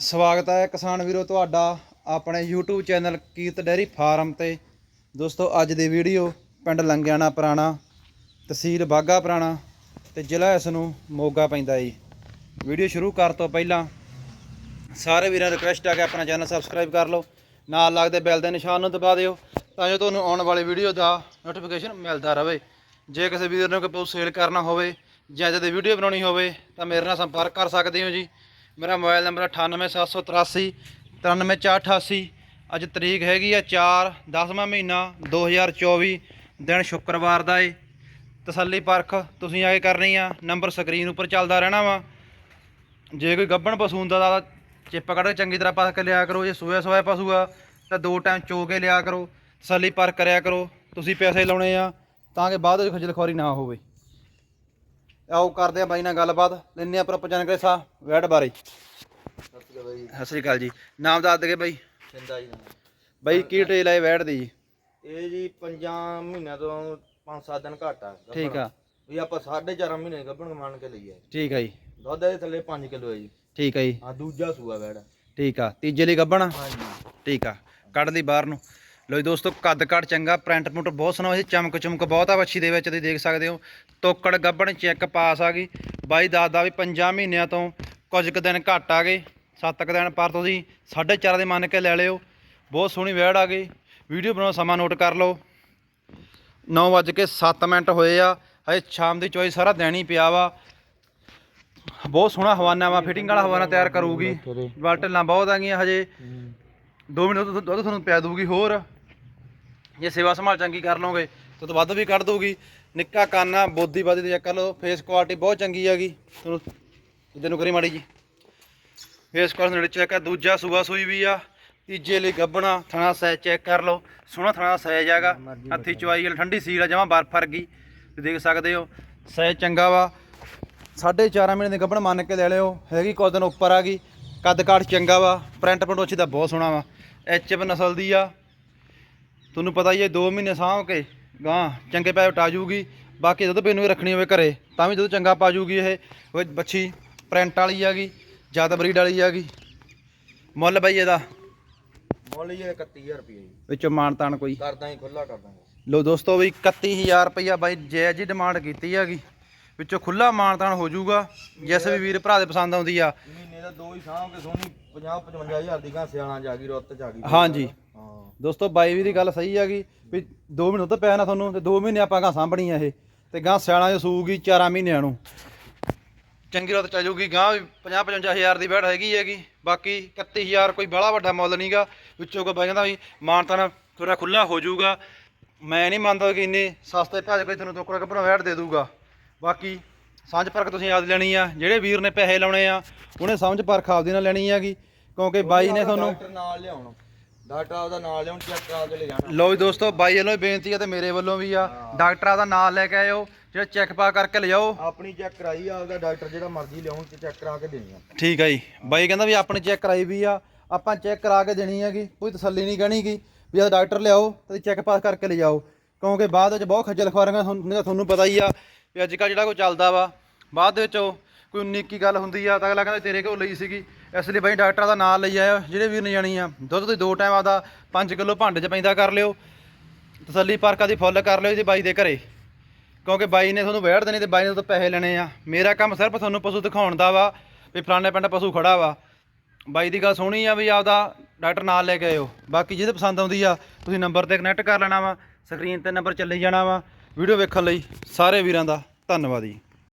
ਸਵਾਗਤ ਹੈ ਕਿਸਾਨ ਵੀਰੋ ਤੁਹਾਡਾ ਆਪਣੇ YouTube channel Kirat dairy farm ਤੇ। ਦੋਸਤੋ, ਅੱਜ ਦੀ ਵੀਡੀਓ ਪਿੰਡ ਲੰਗਿਆਣਾ ਪੁਰਾਣਾ, ਤਹਿਸੀਲ ਬਾਗਾ ਪੁਰਾਣਾ ਤੇ ਜ਼ਿਲ੍ਹਾ ਇਸ ਨੂੰ ਮੋਗਾ ਪੈਂਦਾ ਜੀ। ਵੀਡੀਓ ਸ਼ੁਰੂ ਕਰਨ ਤੋਂ ਪਹਿਲਾਂ ਸਾਰੇ ਵੀਰਾਂ ਨੂੰ ਰਿਕਵੈਸਟ ਆ ਕਿ ਆਪਣਾ ਚੈਨਲ ਸਬਸਕ੍ਰਾਈਬ ਕਰ ਲਓ, ਨਾਲ ਲੱਗਦੇ ਬੈਲ ਦੇ ਨਿਸ਼ਾਨ ਨੂੰ ਦਬਾ ਦਿਓ ਤਾਂ ਜੋ ਤੁਹਾਨੂੰ ਆਉਣ ਵਾਲੀ ਵੀਡੀਓ ਦਾ ਨੋਟੀਫਿਕੇਸ਼ਨ ਮਿਲਦਾ ਰਹੇ। ਜੇ ਕਿਸੇ ਵੀਰ ਨੇ ਕੋਈ ਪਸ਼ੂ ਸੇਲ ਕਰਨਾ ਹੋਵੇ ਜਾਂ ਜਦ ਵੀਡੀਓ ਬਣਾਉਣੀ ਹੋਵੇ ਤਾਂ ਮੇਰੇ ਨਾਲ ਸੰਪਰਕ ਕਰ ਸਕਦੇ ਹੋ ਜੀ। ਮੇਰਾ ਮੋਬਾਈਲ ਨੰਬਰ 98783 93488 ਅੱਜ ਤਰੀਕ ਹੈਗੀ ਆ 4 10ਵਾਂ ਮਹੀਨਾ 2024 ਦਿਨ ਸ਼ੁੱਕਰਵਾਰ ਦਾ ਏ। ਤਸੱਲੀ ਪਰਖ, ਤੁਸੀਂ ਆਏ ਕਰਨੀ ਆ। ਨੰਬਰ ਸਕਰੀਨ ਉੱਪਰ ਚੱਲਦਾ ਰਹਿਣਾ ਵਾ। ਜੇ ਕੋਈ ਗੱਬਣ ਪਸ਼ੂ ਹੁੰਦਾ ਤਾਂ ਚਿੱਪ ਕੱਢ ਕੇ ਚੰਗੀ ਤਰ੍ਹਾਂ ਪਾ ਕੇ ਲਿਆ ਕਰੋ। ਜੇ ਸੋਇਆ ਸੋਇਆ ਪਸ਼ੂ ਆ, ਤਾਂ ਦੋ ਟਾਈਮ ਚੋ ਕੇ ਲਿਆ ਕਰੋ। ਤਸੱਲੀ ਪਰਖ ਕਰਿਆ ਕਰੋ। ਤੁਸੀਂ ਪੈਸੇ ਲਾਉਣੇ ਆ, ਤਾਂ ਕਿ ਬਾਅਦ ਵਿੱਚ ਖੱਜਲ ਖੁਆਰੀ ਨਾ ਹੋਵੇ। ਆਓ ਕਰਦੇ ਆ ਬਾਈ ਨਾਲ ਗੱਲਬਾਤ। ਲੈਣੇ ਆ ਪ੍ਰੋਪਰ ਜਾਣਕਾਰੀ ਸਾ ਵੈਟ ਬਾਰੇ। ਸਤਿ ਸ੍ਰੀ ਅਕਾਲ ਜੀ। ਨਾਮ ਦੱਸ ਦਗੇ ਬਾਈ। ਸਿੰਦਾ ਜੀ। ਬਾਈ ਕੀ ਟੇਲ ਹੈ ਵੈਟ ਦੀ ਇਹ ਜੀ ਪੰਜਾਂ ਮਹੀਨਿਆਂ ਤੋਂ 5-7 ਦਿਨ ਘੱਟ ਆ ਗੱਭਣ। ਠੀਕ ਆ। ਵੀ ਆਪਾਂ 4.5 ਮਹੀਨੇ ਗੱਭਣ ਮੰਨ ਕੇ ਲਈਏ। ਠੀਕ ਆ ਜੀ। ਦੁੱਧ ਦੇ ਥੱਲੇ 5 ਕਿਲੋ ਹੈ ਜੀ। ਠੀਕ ਆ ਜੀ। ਆ ਦੂਜਾ ਸੂਆ ਵੈੜ ਠੀਕ ਆ। ਤੀਜੇ ਲਈ ਗੱਬਣ ਹਾਂਜੀ। ਠੀਕ ਆ। ਕੱਢ ਲਈ ਬਾਹਰ ਨੂੰ। ਲੋ ਜੀ ਦੋਸਤੋ ਕੱਦ ਕੱਟ ਚੰਗਾ ਪ੍ਰਿੰਟ ਪੁੰਟ ਬਹੁਤ ਸੋਹਣਾ ਸੀ ਚਮਕ ਚਮਕ ਬਹੁਤ ਆ ਵੱਛੀ ਦੇ ਵਿੱਚ ਤੁਸੀਂ ਦੇਖ ਸਕਦੇ ਹੋ। ਤੋਕੜ ਗੱਬਣ ਚੈੱਕ ਪਾਸ ਆ ਗਈ। ਬਾਈ ਦੱਸਦਾ ਵੀ 5 ਮਹੀਨਿਆਂ ਤੋਂ ਕੁਝ ਕੁ ਦਿਨ ਘੱਟ ਆ ਗਏ 7 ਕੁ ਦਿਨ ਪਰ ਤੁਸੀਂ 4.5 ਦੇ ਮੰਨ ਕੇ ਲੈ ਲਿਓ। ਬਹੁਤ ਸੋਹਣੀ ਵੈੜ ਆ ਗਈ। ਵੀਡੀਓ ਬਣਾਉਣ ਸਮਾਂ ਨੋਟ ਕਰ ਲਓ। 9:07 ਮਿੰਟ ਹੋਏ ਆ ਹਜੇ ਸ਼ਾਮ ਦੀ ਚੋਈ ਸਾਰਾ ਹੀ ਪਿਆ ਵਾ। ਬਹੁਤ ਸੋਹਣਾ ਹਵਾਨਾ ਵਾ ਫਿਟਿੰਗ ਵਾਲਾ ਹਵਾਨਾ ਤਿਆਰ ਕਰੂਗੀ। ਬਾਲਟਲਾਂ ਬਹੁਤ ਆ ਗਈਆਂ ਹਜੇ। 2 ਮਿੰਟ ਦੁੱਧ ਤੁਹਾਨੂੰ ਪਿਆ ਦੂਗੀ ਹੋਰ। ਜੇ ਸੇਵਾ ਸੰਭਾਲ ਚੰਗੀ ਕਰ ਲਓਗੇ ਤਾਂ ਵੱਧ ਵੀ ਕੱਢ ਦੂਗੀ ਨਿੱਕਾ ਕਾਨਾ ਬੋਦੀ ਬਾਦੀ ਤੇ ਚੈੱਕ ਕਰ ਲਓ ਫੇਸ ਕੁਆਲਿਟੀ ਬਹੁਤ ਚੰਗੀ ਹੈਗੀ। ਤੁਹਾਨੂੰ ਇਹਦੇ ਨੂੰ ਕਰੀ ਮਾੜੀ ਜੀ। ਫੇਸ ਕੁਆਲਿਟੀ ਨੇੜੇ ਚੈੱਕ ਕਰ ਦੂਜਾ ਸੂਆ ਸੂਈ ਵੀ ਆ ਤੀਜੇ ਲਈ ਗੱਬਣਾ ਥਣਾ ਸਾਈਜ਼ ਚੈੱਕ ਕਰ ਲਓ। ਸੋਹਣਾ ਥਣਾ ਸਾਈਜ਼ ਹੈਗਾ ਹੱਥੀ ਚਵਾਈ ਵਾਲੀ ਠੰਡੀ ਸੀਲ ਆ ਜਮਾ ਬਰਫ ਵਰਗੀ। ਦੇਖ ਸਕਦੇ ਹੋ ਸਾਈਜ਼ ਚੰਗਾ ਵਾ। ਸਾਢੇ ਚਾਰ ਮਹੀਨੇ ਦੇ ਗੱਬਣ ਮੰਨ ਕੇ ਲੈ ਲਿਓ ਹੈਗੀ ਕੁਝ ਦਿਨ ਉੱਪਰ ਆ ਗਈ। ਕੱਦ ਕਾਠ ਚੰਗਾ ਵਾ ਪ੍ਰਿੰਟ ਪੰਡੋਚੀ ਦਾ ਬਹੁਤ ਸੋਹਣਾ ਵਾ। ਐਚਐਫ ਨਸਲ ਦੀ ਆ। ਤੁਹਾਨੂੰ ਪਤਾ ਹੀ ਹੈ 2 ਮਹੀਨੇ ਸਾਂਭ ਕੇ ਗਾਂ ਚੰਗੇ ਪੈਸੇ ਉਟਾ ਜੂਗੀ ਬਾਕੀ ਦੁੱਧ ਪੀਣ ਨੂੰ ਰੱਖਣੀ ਹੋਵੇ ਘਰੇ ਤਾਂ ਵੀ ਦੁੱਧ ਚੰਗਾ ਪਾ ਜੂਗੀ ਇਹ। ਬੱਚੀ ਪ੍ਰਿੰਟ ਵਾਲੀ ਹੈਗੀ ਜ਼ਿਆਦਾ ਬਰੀਡ ਵਾਲੀ ਹੈਗੀ ਮੁੱਲ ਬਈ ਇਹਦਾ। ਮੁੱਲ ਜੀ 31000 ਰੁਪਏ ਜੀ। ਵਿੱਚੋਂ ਮਾਨ ਤਾਨ ਕੋਈ। ਕਰਦਾ ਹੀ ਖੁੱਲਾ ਕਰ ਦਾਂਗੇ। ਲੋ ਦੋਸਤੋ ਵੀ 31000 ਰੁਪਈਆ ਬਾਈ ਜੈ ਜੀ ਡਿਮਾਂਡ ਕੀਤੀ ਹੈਗੀ। ਵਿੱਚੋਂ ਖੁੱਲਾ ਮਾਨ ਤਾਨ ਹੋ ਜਾਊਗਾ ਜਿਸ ਵੀ ਵੀਰ ਭਰਾ ਦੇ ਪਸੰਦ ਆਉਂਦੀ ਆ। ਮਹੀਨੇ ਦਾ ਦੋ ਹੀ ਸਾਂਭ ਕੇ ਸੋਹਣੀ 50 55000 ਦੀ ਗਾਂ ਸਿਆਣਾ ਜਾ ਗਈ ਰੁੱਤ ਜਾ ਗਈ। ਹਾਂਜੀ। ਹਾਂ। ਦੋਸਤੋ ਬਾਈ ਵੀ ਦੀ ਗੱਲ ਸਹੀ ਹੈਗੀ ਵੀ 2 ਮਹੀਨੇ ਦੁੱਧ ਪਿਆ ਨਾ ਤੁਹਾਨੂੰ ਤੇ 2 ਮਹੀਨੇ ਆਪਾਂ ਗਾਂ ਸਾਂਭਣੀ ਆ ਇਹ ਤੇ ਗਾਂ ਸਿਆਣਾ ਜੋ ਸੂਗੀ 4 ਮਹੀਨਿਆਂ ਨੂੰ। ਚੰਗੀ ਰਤ ਚੱਲ ਜੂਗੀ ਗਾਂ ਵੀ 50 55000 ਦੀ ਬੈਠ ਹੈਗੀ ਹੈਗੀ ਬਾਕੀ 31000 ਕੋਈ ਬੜਾ ਵੱਡਾ ਮੁੱਲ ਨਹੀਂਗਾ ਵਿੱਚੋਂ ਕੋ ਬਾਈ ਕਹਿੰਦਾ ਵੀ ਮਾਨਤਾਨ ਥੋੜਾ ਖੁੱਲਾ ਹੋ ਜਾਊਗਾ। ਮੈਂ ਨਹੀਂ ਮੰਨਦਾ ਕਿ ਇੰਨੇ ਸਸਤੇ ਭਾਜ ਕੋਈ ਤੁਹਾਨੂੰ ਟੋਕਰਾ ਕੱਪੜਾ ਵੈਟ ਦੇ ਦੂਗਾ ਬਾਕੀ ਸਾਂਝ ਪਰਖ ਤੁਸੀਂ ਯਾਦ ਲੈਣੀ ਆ ਜਿਹੜੇ ਵੀਰ ਨੇ ਪੈਸੇ ਲਾਉਣੇ ਆ ਉਹਨੇ ਸਮਝ ਪਰਖ ਆਪਦੀ ਨਾਲ ਲੈਣੀ ਹੈਗੀ ਕਿਉਂਕਿ ਬਾਈ ਨੇ ਤੁਹਾਨੂੰ ਡਾਕਟਰ ਨਾਲ ਲਿਆਉਣ। ਡਾਕਟਰ ਆਪਦਾ ਨਾਲ ਲਿਆਉਣ ਚੈੱਕ ਕਰਾ ਕੇ ਲੈ ਜਾਣਾ। ਲੋ ਜੀ ਦੋਸਤੋ ਬਾਈ ਵੱਲੋਂ ਵੀ ਬੇਨਤੀ ਹੈ ਤੇ ਮੇਰੇ ਵੱਲੋਂ ਵੀ ਆ। ਡਾਕਟਰਾਂ ਦਾ ਨਾਮ ਲੈ ਕੇ ਆਇਓ ਜਿਹੜਾ ਚੈੱਕ ਪਾ ਕਰਕੇ ਲਿਜਾਓ ਆਪਣੀ ਚੈੱਕ ਕਰਾਈ ਆ ਆਪਦਾ ਡਾਕਟਰ ਜਿਹੜਾ ਮਰਜ਼ੀ ਲਿਆਉਣ ਤੇ ਚੈੱਕ ਕਰਾ ਕੇ ਦੇਣੀ ਆ। ਠੀਕ ਹੈ ਜੀ। ਬਾਈ ਕਹਿੰਦਾ ਵੀ ਆਪਣੀ ਚੈੱਕ ਕਰਾਈ ਵੀ ਆ ਆਪਾਂ ਚੈੱਕ ਕਰਾ ਕੇ ਦੇਣੀ ਹੈਗੀ ਕੋਈ ਤਸੱਲੀ ਨਹੀਂ ਕਹਣੀਗੀ ਵੀ ਆ ਡਾਕਟਰ ਲਿਆਓ ਤੇ ਚੈੱਕ ਪਾਸ ਕਰਕੇ ਲਿਜਾਓ। ਕਿਉਂਕਿ ਬਾਅਦ ਵਿੱਚ ਬਹੁਤ ਖੱਜਲ ਖੁਆਰੀਆਂ ਤੁਹਾਨੂੰ ਤੁਹਾਨੂੰ ਪਤਾ ਹੀ ਆ ਵੀ ਅੱਜ ਕੱਲ੍ਹ ਜਿਹੜਾ ਕੋਈ ਚੱਲਦਾ ਵਾ, ਬਾਅਦ ਦੇ ਵਿੱਚ ਉਹ ਕੋਈ ਨਿੱਕੀ ਗੱਲ ਹੁੰਦੀ ਆ, ਤਾਂ ਅਗਲਾ ਕਹਿੰਦਾ ਤੇਰੇ ਕੋਲ ਲਈ ਸੀਗੀ। ਇਸ ਲਈ ਬਾਈ ਡਾਕਟਰਾਂ ਦਾ ਨਾਮ ਲਈ ਆਇਓ ਜਿਹੜੇ ਵੀਰ ਨੇ ਜਾਣੀ ਆ। ਦੁੱਧ ਤੁਸੀਂ ਦੋ ਟਾਈਮ ਆਦਾ 5 ਕਿਲੋ ਭਾਂਡੇ 'ਚ ਪੈਂਦਾ ਕਰ ਲਿਓ, ਤਸੱਲੀ ਪਰਕਾ ਦੀ ਫੁੱਲ ਕਰ ਲਿਓ ਜੀ ਬਾਈ ਦੇ ਘਰੇ। ਕਿਉਂਕਿ ਬਾਈ ਨੇ ਤੁਹਾਨੂੰ ਵੈੜ ਦੇਣੀ ਤੇ ਬਾਈ ਨੇ ਤੋਂ ਪੈਸੇ ਲੈਣੇ ਆ। ਮੇਰਾ ਕੰਮ ਸਿਰਫ ਤੁਹਾਨੂੰ ਪਸ਼ੂ ਦਿਖਾਉਣ ਦਾ ਵਾ, ਵੀ ਫਲਾਣੇ ਪਿੰਡ ਪਸ਼ੂ ਖੜਾ ਵਾ। ਬਾਈ ਦੀ ਗੱਲ ਸੋਹਣੀ ਆ ਵੀ ਆਪਦਾ ਡਾਕਟਰ ਨਾਲ ਲੈ ਕੇ ਆਇਓ। ਬਾਕੀ ਜਿਹਦੇ ਪਸੰਦ ਆਉਂਦੀ ਆ, ਤੁਸੀਂ ਨੰਬਰ ਤੇ ਕਨੈਕਟ ਕਰ ਲੈਣਾ ਵਾ ਸਕਰੀਨ ਤੇ ਨੰਬਰ ਚੱਲੀ ਜਾਣਾ ਵਾ। ਵੀਡੀਓ ਵੇਖਣ ਲਈ ਸਾਰੇ ਵੀਰਾਂ ਦਾ ਧੰਨਵਾਦ ਜੀ।